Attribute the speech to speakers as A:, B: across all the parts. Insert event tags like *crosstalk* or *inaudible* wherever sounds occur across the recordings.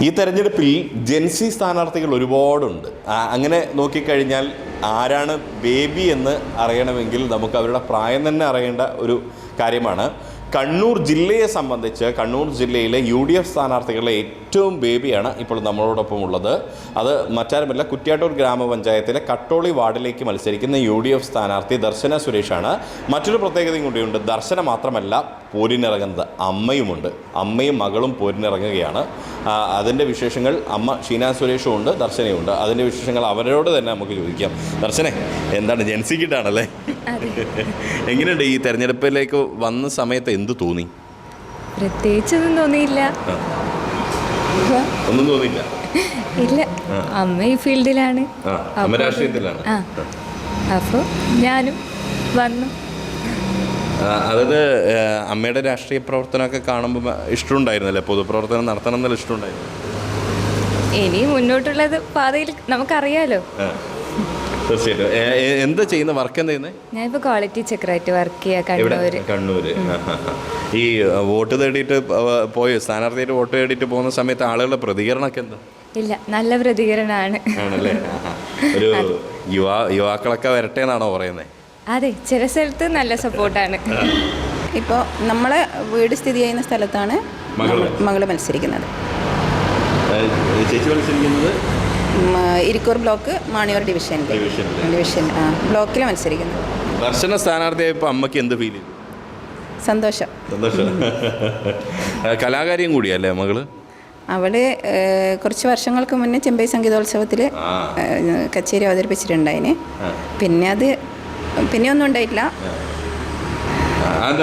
A: ഈ തെരഞ്ഞെടുപ്പിൽ ജെൻസി സ്ഥാനാർത്ഥികൾ ഒരുപാടുണ്ട്. അങ്ങനെ നോക്കിക്കഴിഞ്ഞാൽ ആരാണ് ബേബി എന്ന് അറിയണമെങ്കിൽ നമുക്ക് അവരുടെ പ്രായം തന്നെ അറിയേണ്ട ഒരു കാര്യമാണ്. കണ്ണൂർ ജില്ലയെ സംബന്ധിച്ച് കണ്ണൂർ ജില്ലയിലെ യു ഡി എഫ് സ്ഥാനാർത്ഥികളിലെ ഏറ്റവും ബേബിയാണ് ഇപ്പോൾ നമ്മളോടൊപ്പം ഉള്ളത്. അത് മറ്റാരുമല്ല കുറ്റ്യാട്ടൂർ ഗ്രാമപഞ്ചായത്തിലെ കട്ടോളി വാർഡിലേക്ക് മത്സരിക്കുന്ന യു ഡി എഫ് സ്ഥാനാർത്ഥി ദർശന സുരേഷാണ്. മറ്റൊരു പ്രത്യേകതയും കൂടിയുണ്ട് ദർശന മാത്രമല്ല പോരിനിറങ്ങുന്നത് അമ്മയുമുണ്ട്. അമ്മയും മകളും പോരിനിറങ്ങുകയാണ്. അതിന്റെ വിശേഷങ്ങൾ അമ്മ ഷീന സുരേഷും ഉണ്ട് ദർശനയും ഉണ്ട്. അതിന്റെ വിശേഷങ്ങൾ അവരോട് തന്നെ നമുക്ക് ചോദിക്കാം. ദർശനെ എന്താണ് ജെൻസിക്കിട്ടാണല്ലേ? എങ്ങനെയുണ്ട് ഈ തെരഞ്ഞെടുപ്പിലേക്ക് വന്ന സമയത്ത് എന്ത് തോന്നി?
B: പ്രത്യേകിച്ചൊന്നും തോന്നിയില്ല. *laughs*
A: ഒന്നും തോന്നിയില്ല.
B: ഇല്ല. അമ്മ ഈ ഫീൽഡിലാണ്.
A: അമ്മ രാഷ്ട്രീയത്തിലാണ്.
B: അപ്പോൾ ഞാനും വന്നു.
A: അതായത് അമ്മയുടെ രാഷ്ട്രീയ പ്രവർത്തനമൊക്കെ കാണുമ്പോൾ ഇഷ്ടമുണ്ടായിരുന്നല്ലേ? പൊതുപ്രവർത്തനം നടത്തണം എന്നുള്ള ഇഷ്ടമുണ്ടായിരുന്നു?
B: ഇനി മുന്നോട്ടുള്ളത് പാതയിൽ നമുക്കറിയാലോ.
A: തീർച്ചയായിട്ടും. എന്താ ചെയ്യുന്ന? വർക്ക് എന്താ ചെയ്യുന്നത്
B: ഞാനിപ്പോൾ ക്വാളിറ്റി ചെക്കറായിട്ട് വർക്ക് ചെയ്യാം
A: കണ്ണൂര്. ഈ വോട്ട് തേടിയിട്ട് പോയോ? സ്ഥാനാർത്ഥിയായിട്ട് വോട്ട് തേടിയിട്ട് പോകുന്ന സമയത്ത് ആളുകളുടെ പ്രതികരണമൊക്കെ എന്താ?
B: ഇല്ല നല്ല പ്രതികരണമാണ്
A: ആണല്ലേ. ഒരു യുവാ യുവാക്കളൊക്കെ വരട്ടെ എന്നാണോ പറയുന്നത്
B: അതെ ചില സ്ഥലത്ത് നല്ല സപ്പോർട്ടാണ്
C: ഇപ്പോൾ നമ്മളെ വീട് സ്ഥിതി ചെയ്യുന്ന സ്ഥലത്താണ് മകൾ? മത്സരിക്കുന്നത്.
A: ചേച്ചി മത്സരിക്കുന്നത്?
C: ഇരിക്കൂർ ബ്ലോക്ക് മാണിയൂർ ഡിവിഷനിൽ
A: ഡിവിഷനിൽ.
C: ഡിവിഷൻ ആ ബ്ലോക്കിൽ മത്സരിക്കുന്നു.
A: ദർശന സ്ഥാനാർത്ഥിയായപ്പോൾ അമ്മയ്ക്ക് എന്ത് ഫീൽ ചെയ്തു?
C: സന്തോഷം.
A: സന്തോഷം. കലാകാരിയും കൂടിയല്ലേ മകൾ?
C: അവൾ കുറച്ച് വർഷങ്ങൾക്ക് മുന്നേ ചെമ്പൈ സംഗീതോത്സവത്തിൽ
A: ആ.
C: കച്ചേരി അവതരിപ്പിച്ചിട്ടുണ്ടായിന്.
A: ആ.
C: പിന്നെ അത് പിന്നെ ഒന്നും ഉണ്ടായിട്ടില്ല.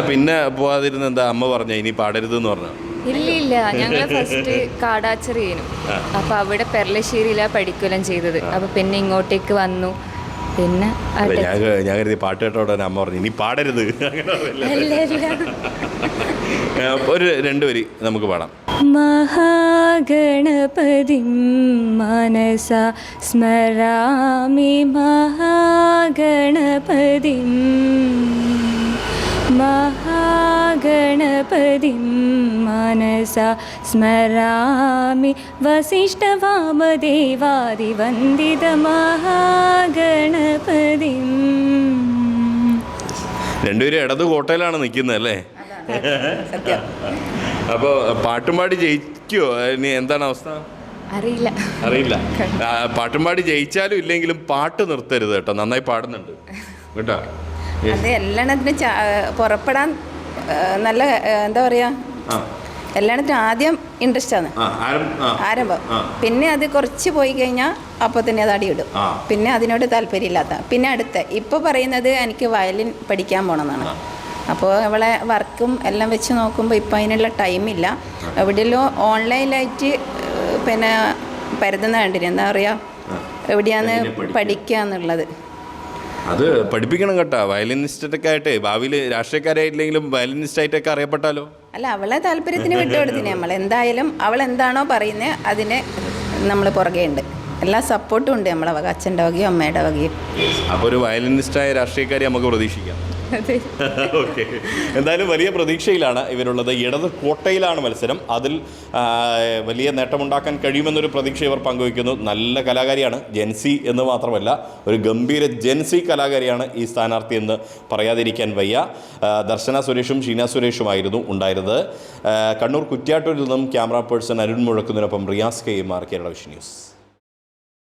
A: പിന്നെ പോവാതിരുന്ന എന്താ അമ്മ പറഞ്ഞ ഇനി പാടരുത് എന്ന് പറഞ്ഞു?
B: ഇല്ല ഇല്ല ഞങ്ങൾ ഫസ്റ്റ് *laughs* കാടാച്ചെറിയനും അപ്പൊ അവിടെ പെർലശ്ശേരിയിലാ പഠിക്കുലം ചെയ്തത്. അപ്പൊ പിന്നെ ഇങ്ങോട്ടേക്ക് വന്നു. പിന്നെ
A: ഞാൻ ഞാൻ കരുതി പാട്ട് കേട്ടോടെ അമ്മ പറഞ്ഞു ഇനി പാടരുത്. *laughs* ഒരു രണ്ടു വരി നമുക്ക് പാടാം.
B: മഹാഗണപതി മനസ സ്മരാമി മഹാഗണപതി മഹാ महागणपतिं मनसा स्मरामि वसिष्ठवामदेवादिवन्दितमहागणपतिम्
A: രണ്ടുപേരും ഇടത് കോട്ടയിലാണ് നിൽക്കുന്നത് അല്ലേ
C: സത്യം
A: അപ്പോൾ പാട്ടും പാടി ജയിക്കുമോ ഇനി എന്താണ് അവസ്ഥ
B: അറിയില്ല
A: അറിയില്ല ആ, പാട്ടും പാടി ജയിച്ചാലും ഇല്ലെങ്കിലും പാട്ട് നിർത്തരുത് കേട്ടോ നന്നായി പാടുന്നുണ്ട് കേട്ടോ
C: അത് എല്ലാത്തിനും ച- പുറപ്പെടാൻ ആ, നല്ല എന്താ
A: പറയാ?
C: എല്ലാത്തിനും ആദ്യം ഇൻട്രസ്റ്റ് ആണ്. ആരംഭം. പിന്നെ അത് കുറച്ച് പോയി കഴിഞ്ഞാൽ അപ്പോൾ തന്നെ അത് അടിയിടും. പിന്നെ അതിനോട് താല്പര്യമില്ലാത്ത. പിന്നെ അടുത്ത ഇപ്പൊ പറയുന്നത് എനിക്ക് വയലിൻ പഠിക്കാൻ പോകണമെന്നാണ് അപ്പോൾ അവളെ വർക്കും എല്ലാം വെച്ച് നോക്കുമ്പോൾ ഇപ്പം അതിനുള്ള ടൈമില്ല എവിടെയല്ലോ ഓൺലൈനിലായിട്ട് പിന്നെ പരതുന്ന കണ്ടിന് എന്താ പറയുക എവിടെയാണ്?
A: പഠിക്കുക
C: എന്നുള്ളത്.
A: അത് പഠിപ്പിക്കണം കേട്ടോ. വയലിനിസ്റ്റൊക്കെ ആയിട്ട് ഭാവിയിൽ രാഷ്ട്രീയക്കാരായിട്ടില്ലെങ്കിലും വയലിനിസ്റ്റ് ആയിട്ടൊക്കെ അറിയപ്പെട്ടാലോ?
C: അല്ല അവളെ താല്പര്യത്തിന് വിട്ടുകൊടുത്തിനെ. നമ്മൾ എന്തായാലും അവൾ എന്താണോ പറയുന്നത് അതിന് നമ്മൾ പുറകെ ഉണ്ട്. എല്ലാ സപ്പോർട്ടും ഉണ്ട് നമ്മളെ വക അച്ഛന്റെ വകയും അമ്മയുടെ വകയും.
A: അപ്പോൾ ഒരു വയലിനിസ്റ്റായ രാഷ്ട്രീയക്കാരെ നമുക്ക് പ്രതീക്ഷിക്കാം. *laughs* ഓക്കെ. എന്തായാലും വലിയ പ്രതീക്ഷയിലാണ് ഇവരുള്ളത്. ഇടത് കോട്ടയിലാണ് മത്സരം. അതിൽ വലിയ നേട്ടമുണ്ടാക്കാൻ കഴിയുമെന്നൊരു പ്രതീക്ഷ ഇവർ പങ്കുവയ്ക്കുന്നു. നല്ല കലാകാരിയാണ് ജെൻസി എന്ന് മാത്രമല്ല ഒരു ഗംഭീര ജെൻസി കലാകാരിയാണ് ഈ സ്ഥാനാർത്ഥി എന്ന് പറയാതിരിക്കാൻ വയ്യ. ദർശന സുരേഷും ഷീന സുരേഷുമായിരുന്നു ഉണ്ടായിരുന്നത്. കണ്ണൂർ കുറ്റ്യാട്ടൂരിൽ നിന്നും camera person Arun മുഴക്കുന്നതിനൊപ്പം Riyas K M R Kerala news.